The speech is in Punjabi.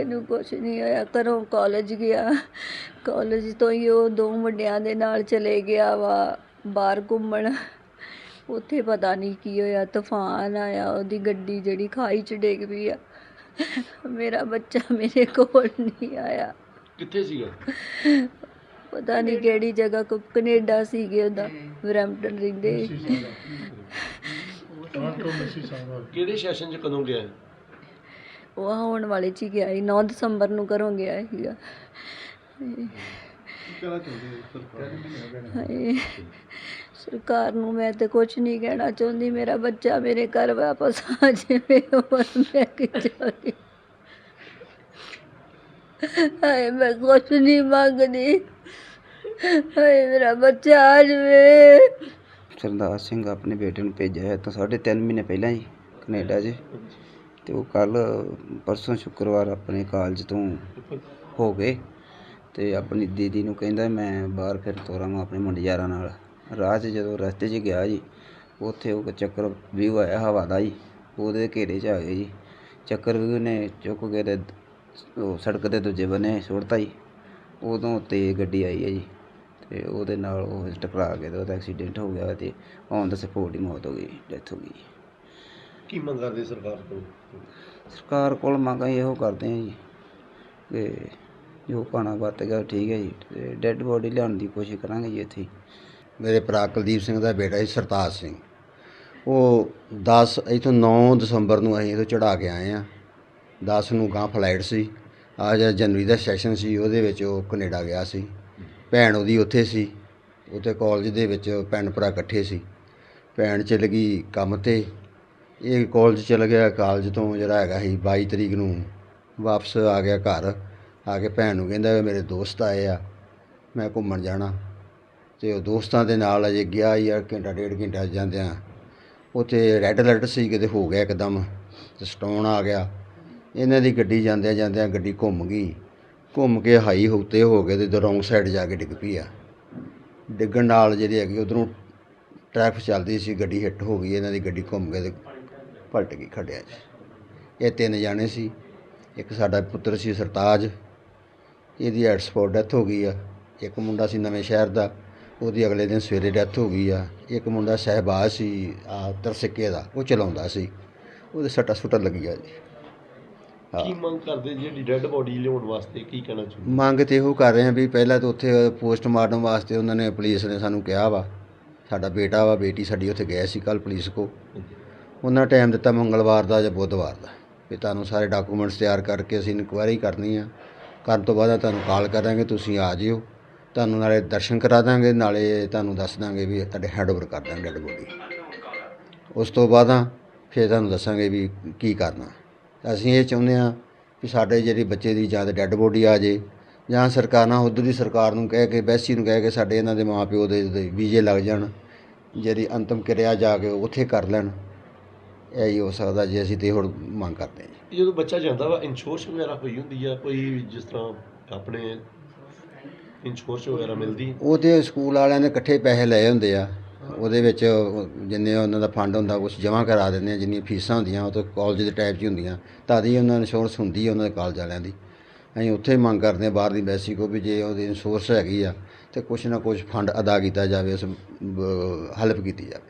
ਬੇਟੇ ਨੂੰ ਕੁਛ ਨਹੀਂ ਹੋਇਆ ਘਰੋਂ ਕਾਲਜ ਗਿਆ। ਕਾਲਜ ਤੋਂ ਹੀ ਉਹ ਦੋ ਮੁੰਡਿਆਂ ਦੇ ਨਾਲ ਚਲੇ ਗਿਆ ਵਾ ਬਾਹਰ ਘੁੰਮਣ। ਉੱਥੇ ਪਤਾ ਨਹੀਂ ਕੀ ਹੋਇਆ ਤੂਫਾਨ ਆਇਆ ਉਹਦੀ ਗੱਡੀ ਜਿਹੜੀ ਖਾਈ ਚ ਡਿੱਗ ਪਈ ਆ। ਮੇਰਾ ਬੱਚਾ ਮੇਰੇ ਕੋਲ ਨਹੀਂ ਆਇਆ। ਕਿੱਥੇ ਸੀਗਾ? ਪਤਾ ਨਹੀਂ ਕਿਹੜੀ ਜਗ੍ਹਾ ਕੋ ਕੈਨੇਡਾ ਸੀਗੇ ਉਹਦਾ ਬਰੈਂਪਟਨ ਰਹਿੰਦੇ। ਕਿਹੜੇ ਸੈਸ਼ਨ 'ਚ ਕਦੋਂ ਗਿਆ? ਉਹ ਆਉਣ ਵਾਲੇ ਚ ਹੀ ਗਿਆ ਸੀ 9 ਦਸੰਬਰ ਨੂੰ ਘਰੋਂ ਗਿਆ ਸੀਗਾ। ਹਾਏ, ਸਰਕਾਰ ਨੂੰ ਮੈਂ ਤੇ ਕੁਝ ਨਹੀਂ ਕਹਿਣਾ ਚਾਹੁੰਦੀ, ਮੇਰਾ ਬੱਚਾ ਮੇਰੇ ਘਰ ਵਾਪਸ ਆ ਜਾਵੇ, ਹੋਰ ਮੈਂ ਕਿੱਥੇ ਹਾਏ, ਮੈਂ ਕੁਝ ਨਹੀਂ ਮੰਗਦੀ। ਹਾਏ, ਮੇਰਾ ਬੱਚਾ ਆ ਜਾਵੇ। ਸਰਦਾਰ ਸਿੰਘ ਆਪਣੇ ਬੇਟੇ ਨੂੰ ਭੇਜਿਆ ਹੈ, ਤਾਂ ਸਾਢੇ ਤਿੰਨ ਮਹੀਨੇ ਪਹਿਲਾਂ ਹੀ ਕੈਨੇਡਾ 'ਚ। ਅਤੇ ਉਹ ਕੱਲ੍ਹ, ਪਰਸੋਂ ਸ਼ੁੱਕਰਵਾਰ ਆਪਣੇ ਕਾਲਜ ਤੋਂ ਹੋ ਗਏ ਅਤੇ ਆਪਣੀ ਦੀਦੀ ਨੂੰ ਕਹਿੰਦਾ ਮੈਂ ਬਾਹਰ ਫਿਰ ਤੋਰਾਂ ਮੈਂ ਆਪਣੇ ਮੁੰਡੇ ਯਾਰਾਂ ਨਾਲ। ਰਾਹ 'ਚ ਜਦੋਂ ਰਸਤੇ 'ਚ ਗਿਆ ਜੀ, ਉੱਥੇ ਉਹ ਚੱਕਰ ਵਿਊ ਆਇਆ ਹਵਾ ਦਾ ਜੀ, ਉਹਦੇ ਘੇਰੇ 'ਚ ਆ ਗਏ ਜੀ। ਚੱਕਰ ਵਿਊ ਨੇ ਚੁੱਕ ਕੇ ਅਤੇ ਉਹ ਸੜਕ ਦੇ ਦੂਜੇ ਬੰਨੇ ਸੁੱਟਤਾ ਜੀ। ਉਦੋਂ ਤੇਜ਼ ਗੱਡੀ ਆਈ ਹੈ ਜੀ ਅਤੇ ਉਹਦੇ ਨਾਲ ਉਹ ਟਕਰਾ ਕੇ ਅਤੇ ਉਹਦਾ ਐਕਸੀਡੈਂਟ ਹੋ ਗਿਆ ਅਤੇ ਔਨ ਦਾ ਸਪੋਰਟ ਹੀ ਮੌਤ ਹੋ ਗਈ, ਡੈਥ ਹੋ ਗਈ। ਕੀ ਮੰਗ ਕਰਦੇ ਸਰਕਾਰ ਕੋਲ? ਸਰਕਾਰ ਕੋਲ ਮੰਗ ਇਹੋ ਕਰਦੇ ਹਾਂ ਜੀ ਕਿ ਜੋ ਪਾਣਾ ਵੱਤ ਗਿਆ ਠੀਕ ਹੈ ਜੀ ਤੇ ਡੈੱਡ ਬੋਡੀ ਲਿਆਉਣ ਦੀ ਕੋਸ਼ਿਸ਼ ਕਰਾਂਗੇ ਜੀ ਇੱਥੇ। ਮੇਰੇ ਭਰਾ ਕੁਲਦੀਪ ਸਿੰਘ ਦਾ ਬੇਟਾ ਸੀ ਸਰਤਾਜ ਸਿੰਘ। ਉਹ 10 ਇੱਥੋਂ 9 ਦਸੰਬਰ ਨੂੰ ਅਸੀਂ ਇੱਥੋਂ ਚੜਾ ਕੇ ਆਏ ਆ 10 ਨੂੰ ਗਾਂ ਫਲਾਈਟ ਸੀ। ਆ ਜਿਹੜਾ ਜਨਵਰੀ ਦਾ ਸੈਸ਼ਨ ਸੀ ਉਹਦੇ ਵਿੱਚ ਉਹ ਕੈਨੇਡਾ ਗਿਆ ਸੀ। ਭੈਣ ਉਹਦੀ ਉੱਥੇ ਸੀ। ਉੱਥੇ ਕਾਲਜ ਦੇ ਵਿੱਚ ਭੈਣ ਭਰਾ ਇਕੱਠੇ ਸੀ। ਭੈਣ ਚਲ ਗਈ ਕੰਮ ਤੇ। ਇਹ ਕੋਲਜ ਚਲਾ ਗਿਆ ਕਾਲਜ ਤੋਂ ਜਿਹੜਾ ਹੈਗਾ ਸੀ ਬਾਈ ਤਰੀਕ ਨੂੰ ਵਾਪਸ ਆ ਗਿਆ ਘਰ, ਆ ਕੇ ਭੈਣ ਨੂੰ ਕਹਿੰਦਾ ਮੇਰੇ ਦੋਸਤ ਆਏ ਆ, ਮੈਂ ਘੁੰਮਣ ਜਾਣਾ। ਤੇ ਉਹ ਦੋਸਤਾਂ ਦੇ ਨਾਲ ਅਜੇ ਗਿਆ ਯਾਰ ਘੰਟਾ ਡੇਢ ਘੰਟਾ ਜਾਂਦਿਆਂ। ਉੱਥੇ ਰੈੱਡ ਅਲਰਟ ਸੀ, ਕਿਤੇ ਹੋ ਗਿਆ ਇੱਕਦਮ, ਤੇ ਸਟੋਨ ਆ ਗਿਆ। ਇਹਨਾਂ ਦੀ ਗੱਡੀ ਜਾਂਦਿਆਂ ਜਾਂਦਿਆਂ ਗੱਡੀ ਘੁੰਮ ਗਈ। ਘੁੰਮ ਕੇ ਹਾਈ ਉੱਤੇ ਹੋ ਗਏ ਤੇ ਰੌਂਗ ਸਾਈਡ ਜਾ ਕੇ ਡਿੱਗ ਪਈ ਆ। ਡਿੱਗਣ ਨਾਲ ਜਿਹੜੀ ਹੈਗੀ, ਉਧਰੋਂ ਟ੍ਰੈਫਿਕ ਚੱਲਦੀ ਸੀ, ਗੱਡੀ ਹਿੱਟ ਹੋ ਗਈ, ਇਹਨਾਂ ਦੀ ਗੱਡੀ ਘੁੰਮ ਕੇ ਤੇ ਪਲਟ ਗਈ ਖੱਡਿਆ 'ਚ ਇਹ ਤਿੰਨ ਜਾਣੇ ਸੀ। ਇੱਕ ਸਾਡਾ ਪੁੱਤਰ ਸੀ ਸਰਤਾਜ। ਇਹਦੀ ਐਟ ਸਪੋਟ ਡੈਥ ਹੋ ਗਈ ਆ। ਇੱਕ ਮੁੰਡਾ ਸੀ ਨਵੇਂ ਸ਼ਹਿਰ ਦਾ। ਉਹਦੀ ਅਗਲੇ ਦਿਨ ਸਵੇਰੇ ਡੈਥ ਹੋ ਗਈ ਆ। ਇੱਕ ਮੁੰਡਾ ਸਹਿਬਾਜ਼ ਸੀ ਆ ਤਰਸਿੱਕੇ ਦਾ। ਉਹ ਚਲਾਉਂਦਾ ਸੀ। ਉਹਦੇ ਸੱਟਾ ਸੁੱਟਾਂ ਲੱਗੀਆਂ ਜੀ। ਕੀ ਮੰਗ ਕਰਦੇ ਜਿਹੜੀ ਡੈੱਡ ਬੋਡੀ ਲਿਆਉਣ ਵਾਸਤੇ? ਕੀ ਕਹਿਣਾ ਚਾਹੁੰਦੇ? ਮੰਗ ਤੇ ਇਹੋ ਕਰ ਰਹੇ ਆ ਵੀ ਪਹਿਲਾਂ ਤਾਂ ਉੱਥੇ ਪੋਸਟਮਾਰਟਮ ਵਾਸਤੇ ਉਹਨਾਂ ਨੇ ਪੁਲਿਸ ਨੇ ਸਾਨੂੰ ਕਿਹਾ ਵਾ। ਸਾਡਾ ਬੇਟਾ ਵਾ ਬੇਟੀ ਸਾਡੀ ਉੱਥੇ ਗਏ ਸੀ ਕੱਲ। ਪੁਲਿਸ ਕੋ ਉਹਨਾਂ ਟਾਈਮ ਦਿੱਤਾ ਮੰਗਲਵਾਰ ਦਾ ਜਾਂ ਬੁੱਧਵਾਰ ਦਾ ਵੀ ਤੁਹਾਨੂੰ ਸਾਰੇ ਡਾਕੂਮੈਂਟਸ ਤਿਆਰ ਕਰਕੇ ਅਸੀਂ ਇਨਕੁਆਇਰੀ ਕਰਨੀ ਆ। ਕਰਨ ਤੋਂ ਬਾਅਦ ਤੁਹਾਨੂੰ ਕਾਲ ਕਰਾਂਗੇ, ਤੁਸੀਂ ਆ ਜਿਓ। ਤੁਹਾਨੂੰ ਨਾਲੇ ਦਰਸ਼ਨ ਕਰਾ ਦਾਂਗੇ, ਨਾਲੇ ਤੁਹਾਨੂੰ ਦੱਸ ਦਾਂਗੇ ਵੀ ਤੁਹਾਡੇ ਹੈਂਡਓਵਰ ਕਰ ਦਾਂਗੇ ਡੈਡ ਬੋਡੀ ਉਸ ਤੋਂ ਬਾਅਦ ਆ ਫਿਰ ਤੁਹਾਨੂੰ ਦੱਸਾਂਗੇ ਵੀ ਕੀ ਕਰਨਾ। ਅਸੀਂ ਇਹ ਚਾਹੁੰਦੇ ਆ ਵੀ ਸਾਡੇ ਜਿਹੜੀ ਬੱਚੇ ਦੀ ਜਾਂ ਡੈੱਡ ਬੋਡੀ ਆ ਜੇ, ਜਾਂ ਸਰਕਾਰਾਂ ਉਧਰ ਦੀ ਸਰਕਾਰ ਨੂੰ ਕਹਿ ਕੇ, ਬੈਸੀ ਨੂੰ ਕਹਿ ਕੇ ਸਾਡੇ ਇਹਨਾਂ ਦੇ ਮਾਪਿਓ ਦੇ ਦੇ ਵੀਜ਼ੇ ਲੱਗ ਜਾਣ, ਜਿਹੜੀ ਅੰਤਮ ਕਿਰਿਆ ਜਾ ਕੇ ਉੱਥੇ ਕਰ ਲੈਣ। ਇਹ ਹੀ ਹੋ ਸਕਦਾ ਜੇ ਅਸੀਂ ਤੇ ਹੁਣ ਮੰਗ ਕਰਦੇ ਹਾਂ ਜੀ। ਜਦੋਂ ਬੱਚਾ ਜਾਂਦਾ ਵਾ ਇੰਸ਼ੋਰੈਂਸ ਵਗੈਰਾ ਹੋਈ ਹੁੰਦੀ ਆ? ਕੋਈ ਜਿਸ ਤਰ੍ਹਾਂ ਆਪਣੇ ਇੰਸ਼ੋਰੈਂਸ ਵਗੈਰਾ ਮਿਲਦੀ? ਉਹ ਤੇ ਸਕੂਲ ਵਾਲਿਆਂ ਨੇ ਇਕੱਠੇ ਪੈਸੇ ਲਏ ਹੁੰਦੇ ਆ। ਉਹਦੇ ਵਿੱਚ ਉਹ ਜਿੰਨੇ ਉਹਨਾਂ ਦਾ ਫੰਡ ਹੁੰਦਾ ਕੁਝ ਜਮ੍ਹਾਂ ਕਰਾ ਦਿੰਦੇ ਆ ਜਿੰਨੀਆਂ ਫੀਸਾਂ ਹੁੰਦੀਆਂ ਉਹ ਤਾਂ ਕਾਲਜ ਦੇ ਟਾਈਪ 'ਚ ਹੀ ਹੁੰਦੀਆਂ। ਤਾਂ ਦੀ ਉਹਨਾਂ ਇੰਸ਼ੋਰੈਂਸ ਹੁੰਦੀ ਹੈ ਉਹਨਾਂ ਦੇ ਕਾਲਜ ਵਾਲਿਆਂ ਦੀ। ਅਸੀਂ ਉੱਥੇ ਹੀ ਮੰਗ ਕਰਦੇ ਹਾਂ ਬਾਹਰ ਦੀ ਐਮਬੈਸੀ ਕੋ ਵੀ ਜੇ ਉਹਦੀ ਇੰਸ਼ੋਰੈਂਸ ਹੈਗੀ ਆ ਤੇ ਕੁਝ ਨਾ ਕੁਝ ਫੰਡ ਅਦਾ ਕੀਤਾ ਜਾਵੇ ਉਸ ਹੈਲਪ ਕੀਤੀ ਜਾਵੇ।